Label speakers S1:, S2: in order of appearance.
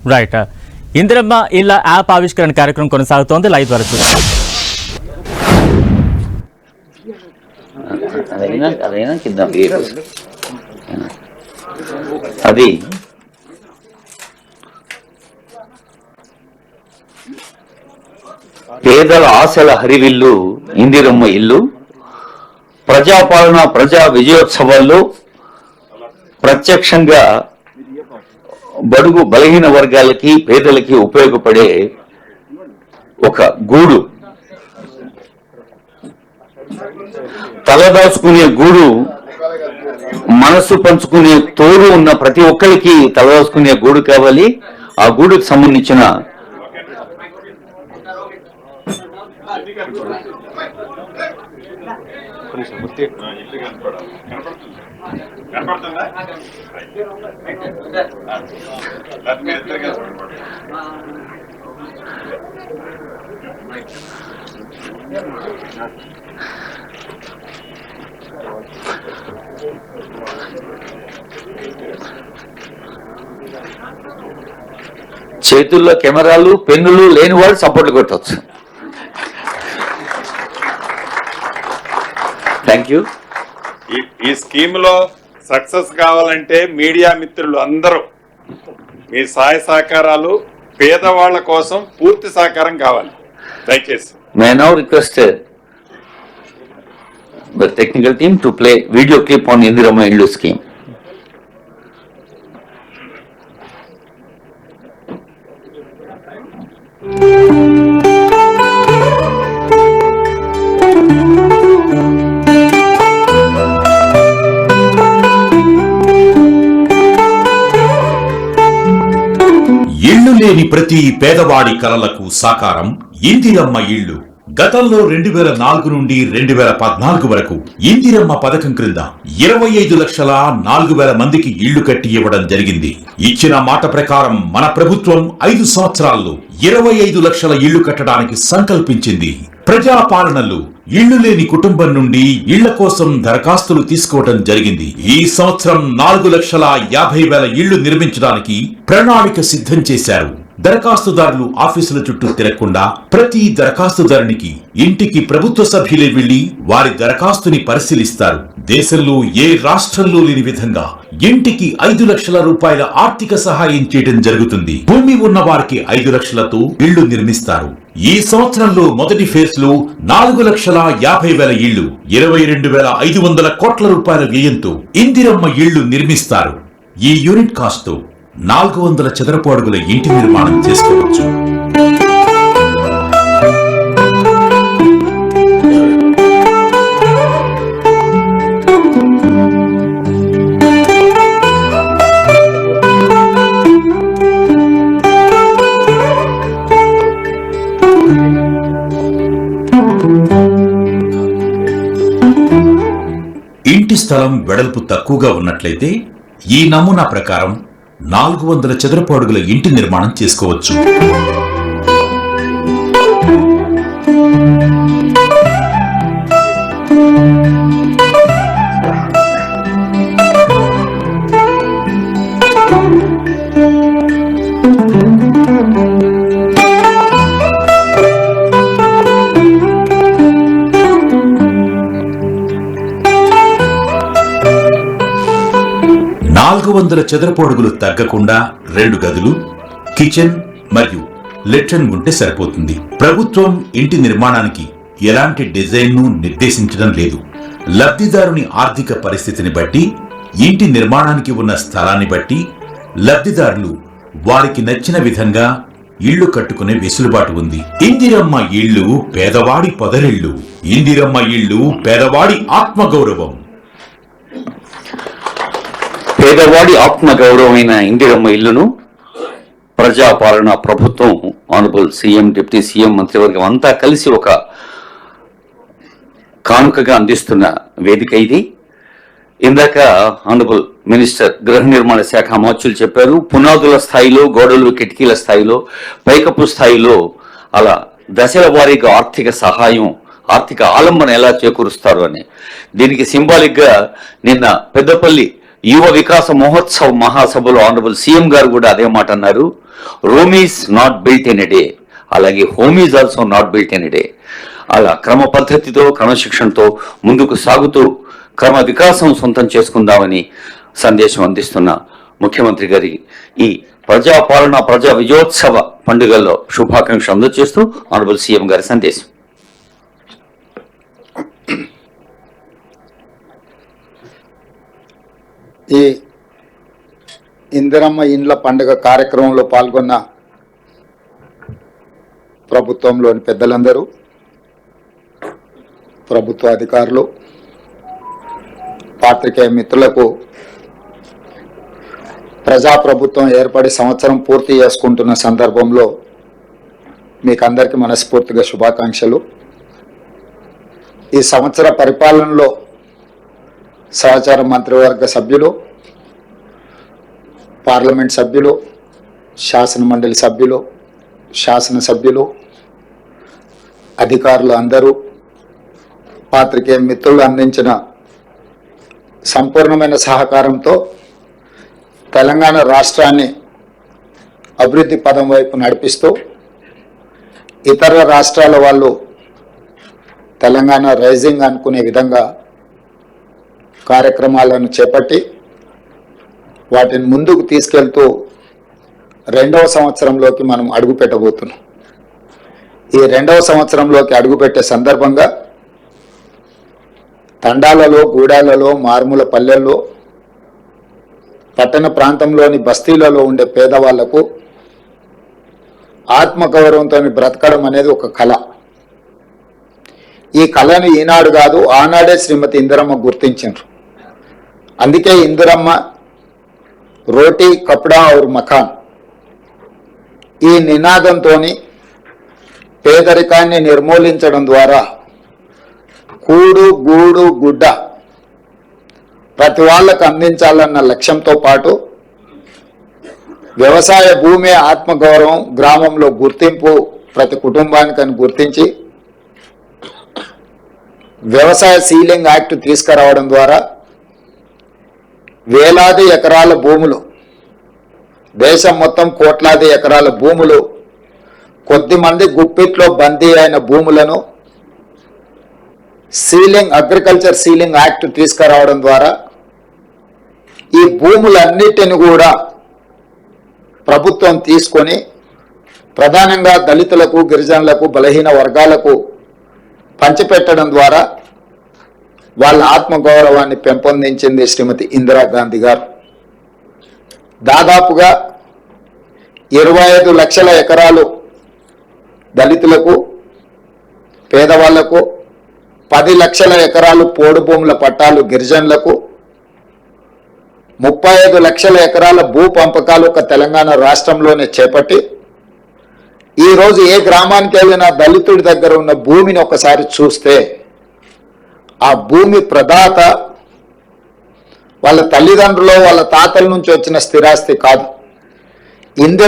S1: Right uh, Indiramma ఇళ్ళ app ఆవిష్కరణ కార్యక్రమం కొనసాగుతోంది. లైవ్
S2: వరకు అది. పేదల ఆశల హరివిల్లు ఇందిరమ్మ ఇల్లు ప్రజాపాలన ప్రజా విజయోత్సవాల్లో ప్రత్యక్షంగా బడుగు బలహీన వర్గాలకి పేదలకి ఉపయోగపడే ఒక గూడు. తలదాచుకునే గూడు మనసు పంచుకునే తోడు ఉన్న ప్రతి ఒక్కరికి తలదాచుకునే గూడు కావాలి. ఆ గూడుకు సంబంధించిన కొంచెం గుర్తి కనపడుతుందా Thank you. చేతుల్లో కెమెరాలు పెన్నులు లేని వాళ్ళు సపోర్ట్ కొట్టవచ్చు థ్యాంక్ యూ
S3: ఈ స్కీమ్లో సక్సెస్ కావాలంటే మీడియా మిత్రులు అందరూ మీ సహాయ సహకారాలు పేదవాళ్ళ కోసం పూర్తి సహకారం కావాలి. దయచేసి.
S2: I now request uh, the technical team to play video clip on Indirama Illu
S4: ఇళ్ళు లేని ప్రతి పేదవాడి కలలకు సాకారం ఇందిరమ్మ ఇళ్ళు. గతంలో రెండు వేల నాలుగు నుండి రెండు వేల పద్నాలుగు వరకు ఇందిరమ్మ పథకం క్రింద ఇరవై ఐదు లక్షల నాలుగు వేల మందికి ఇళ్ళు కట్టి ఇవ్వడం జరిగింది. ఇచ్చిన మాట ప్రకారం మన ప్రభుత్వం ఐదు సంవత్సరాల్లో ఇరవై ఐదు లక్షల ఇళ్ళు కట్టడానికి సంకల్పించింది. ప్రజాపాలనలో ఇళ్ళు లేని కుటుంబం నుండి ఇళ్ళ కోసం దరఖాస్తులు తీసుకోవడం జరిగింది. ఈ సంవత్సరం నాలుగు లక్షల యాభై వేల ఇళ్ళు నిర్మించడానికి ప్రణాళిక సిద్ధం చేశారు. దరఖాస్తుదారులు ఆఫీసుల చుట్టూ తిరగకుండా ప్రతి దరఖాస్తుదారునికి ఇంటికి ప్రభుత్వ సభ్యులే వెళ్ళి వారి దరఖాస్తుని పరిశీలిస్తారు. దేశంలో ఏ రాష్ట్రంలో లేని విధంగా ఇంటికి ఐదు లక్షల రూపాయల ఆర్థిక సహాయం చేయడం జరుగుతుంది. భూమి ఉన్న వారికి ఐదు లక్షలతో ఇళ్ళు నిర్మిస్తారు. ఈ సంవత్సరంలో మొదటి ఫేజ్లో నాలుగు లక్షల యాభై వేల ఇళ్ళు ఇరవై రెండు వేల ఐదు వందల కోట్ల రూపాయల వ్యయంతో ఇందిరమ్మ ఇళ్ళు నిర్మిస్తారు. ఈ యూనిట్ కాస్ట్తో నాలుగు వందల చదరపు అడుగుల ఇంటి నిర్మాణం చేసుకోవచ్చు. ఇంటి స్థలం వెడల్పు తక్కువగా ఉన్నట్లయితే ఈ నమూనా ప్రకారం నాలుగు వందల చదరపు అడుగుల ఇంటి నిర్మాణం చేసుకోవచ్చు. వందల చదరపు అడుగులు తగ్గకుండా రెండు గదులు కిచెన్ మరియు లెట్రిన్ ఉంటే సరిపోతుంది. ప్రభుత్వం ఇంటి నిర్మాణానికి ఎలాంటి డిజైన్ను నిర్దేశించడం లేదు. లబ్ధిదారుని ఆర్థిక పరిస్థితిని బట్టి ఇంటి నిర్మాణానికి ఉన్న స్థలాన్ని బట్టి లబ్ధిదారులు వారికి నచ్చిన విధంగా ఇళ్ళు కట్టుకునే వెసులుబాటు ఉంది. ఇందిరమ్మ ఇళ్ళు పేదవాడి పొదరిళ్ళు ఇందిరమ్మ ఇళ్ళు పేదవాడి ఆత్మగౌరవం.
S2: పేదవాడి ఆత్మ గౌరవమైన ఇందిరమ్మ ఇల్లును ప్రజాపాలన ప్రభుత్వం ఆనబుల్ సీఎం డిప్యూటీ సీఎం మంత్రివర్గం అంతా కలిసి ఒక కానుకగా అందిస్తున్న వేదిక ఇది. ఇందాక ఆనబుల్ మినిస్టర్ గృహ నిర్మాణ శాఖ అమాత్యులు చెప్పారు పునాదుల స్థాయిలో గోడలు కిటికీల స్థాయిలో పైకప్పు స్థాయిలో అలా దశల వారీగా ఆర్థిక సహాయం ఆర్థిక ఆలంబన ఎలా చేకూరుస్తారు అని. దీనికి సింబాలిక్గా నిన్న పెద్దపల్లి యువ వికాస మహోత్సవ్ మహాసభలో ఆనరబుల్ సీఎం గారు కూడా అదే మాట అన్నారు. Rome is not built in a day అలాగే home is also not built in a day అలా క్రమ పద్ధతితో క్రమశిక్షణతో ముందుకు సాగుతూ క్రమ వికాసం సొంతం చేసుకుందామని సందేశం అందిస్తున్న ముఖ్యమంత్రి గారి ఈ ప్రజాపాలన ప్రజా విజయోత్సవ పండుగల్లో శుభాకాంక్షలు అందజేస్తూ ఆనరబుల్ సీఎం గారి సందేశం.
S5: ఈ ఇందిరమ్మ ఇండ్ల పండుగ కార్యక్రమంలో పాల్గొన్న ప్రభుత్వంలోని పెద్దలందరూ ప్రభుత్వ అధికారులు పాత్రికేయ మిత్రులకు ప్రజాప్రభుత్వం ఏర్పడి సంవత్సరం పూర్తి చేసుకుంటున్న సందర్భంలో మీకు అందరికీ మనస్ఫూర్తిగా శుభాకాంక్షలు. ఈ సంవత్సర పరిపాలనలో సహచార మంత్రివర్గ సభ్యులు పార్లమెంట్ సభ్యులు శాసన మండలి సభ్యులు శాసనసభ్యులు అధికారులు అందరూ పాత్రికేయ మిత్రులు అందించిన సంపూర్ణమైన సహకారంతో తెలంగాణ రాష్ట్రాన్ని అభివృద్ధి పదం వైపు నడిపిస్తూ ఇతర రాష్ట్రాల వాళ్ళు తెలంగాణ రైజింగ్ అనుకునే విధంగా కార్యక్రమాలను చేపట్టి వాటిని ముందుకు తీసుకెళ్తూ రెండవ సంవత్సరంలోకి మనం అడుగు పెట్టబోతున్నాం. ఈ రెండవ సంవత్సరంలోకి అడుగుపెట్టే సందర్భంగా తండాలలో గూడాలలో మారుమూల పల్లెల్లో పట్టణ ప్రాంతంలోని బస్తీలలో ఉండే పేదవాళ్ళకు ఆత్మగౌరవంతో బ్రతకడం అనేది ఒక కళ. ఈ కళను ఈనాడు కాదు ఆనాడే శ్రీమతి ఇందిరమ్మ గుర్తించారు అందుకే ఇందిరమ్మ రోటీ కప్డా ఔర్ మకాన్ ఈ నినాదంతో పేదరికాన్ని నిర్మూలించడం ద్వారా కూడు గూడు గుడ్డ ప్రతి వాళ్ళకు అందించాలన్న లక్ష్యంతో పాటు వ్యవసాయ భూమి ఆత్మగౌరవం గ్రామంలో గుర్తింపు ప్రతి కుటుంబానికని గుర్తించి వ్యవసాయ సీలింగ్ యాక్ట్ తీసుకురావడం ద్వారా వేలాది ఎకరాల భూములు దేశం మొత్తం కోట్లాది ఎకరాల భూములు కొద్దిమంది గుప్పిట్లో బందీ అయిన భూములను సీలింగ్ అగ్రికల్చర్ సీలింగ్ యాక్ట్ తీసుకురావడం ద్వారా ఈ భూములన్నిటిని కూడా ప్రభుత్వం తీసుకొని ప్రధానంగా దళితులకు గిరిజనులకు బలహీన వర్గాలకు పంచిపెట్టడం ద్వారా వాళ్ళ ఆత్మగౌరవాన్ని పెంపొందించింది శ్రీమతి ఇందిరాగాంధీ గారు. దాదాపుగా ఇరవై ఐదు లక్షల ఎకరాలు దళితులకు పేదవాళ్ళకు పది లక్షల ఎకరాలు పోడు భూముల పట్టాలు గిరిజనులకు ముప్పై ఐదు లక్షల ఎకరాల భూ పంపకాలు ఒక తెలంగాణ రాష్ట్రంలోనే చేపట్టి ఈరోజు ఏ గ్రామానికి వెళ్ళినా దళితుడి దగ్గర ఉన్న భూమిని ఒకసారి చూస్తే ఆ భూమి ప్రదాత వాళ్ళ తల్లిదండ్రులు వాళ్ళ తాతల నుంచి వచ్చిన స్థిరాస్తి కాదు. ఇందిర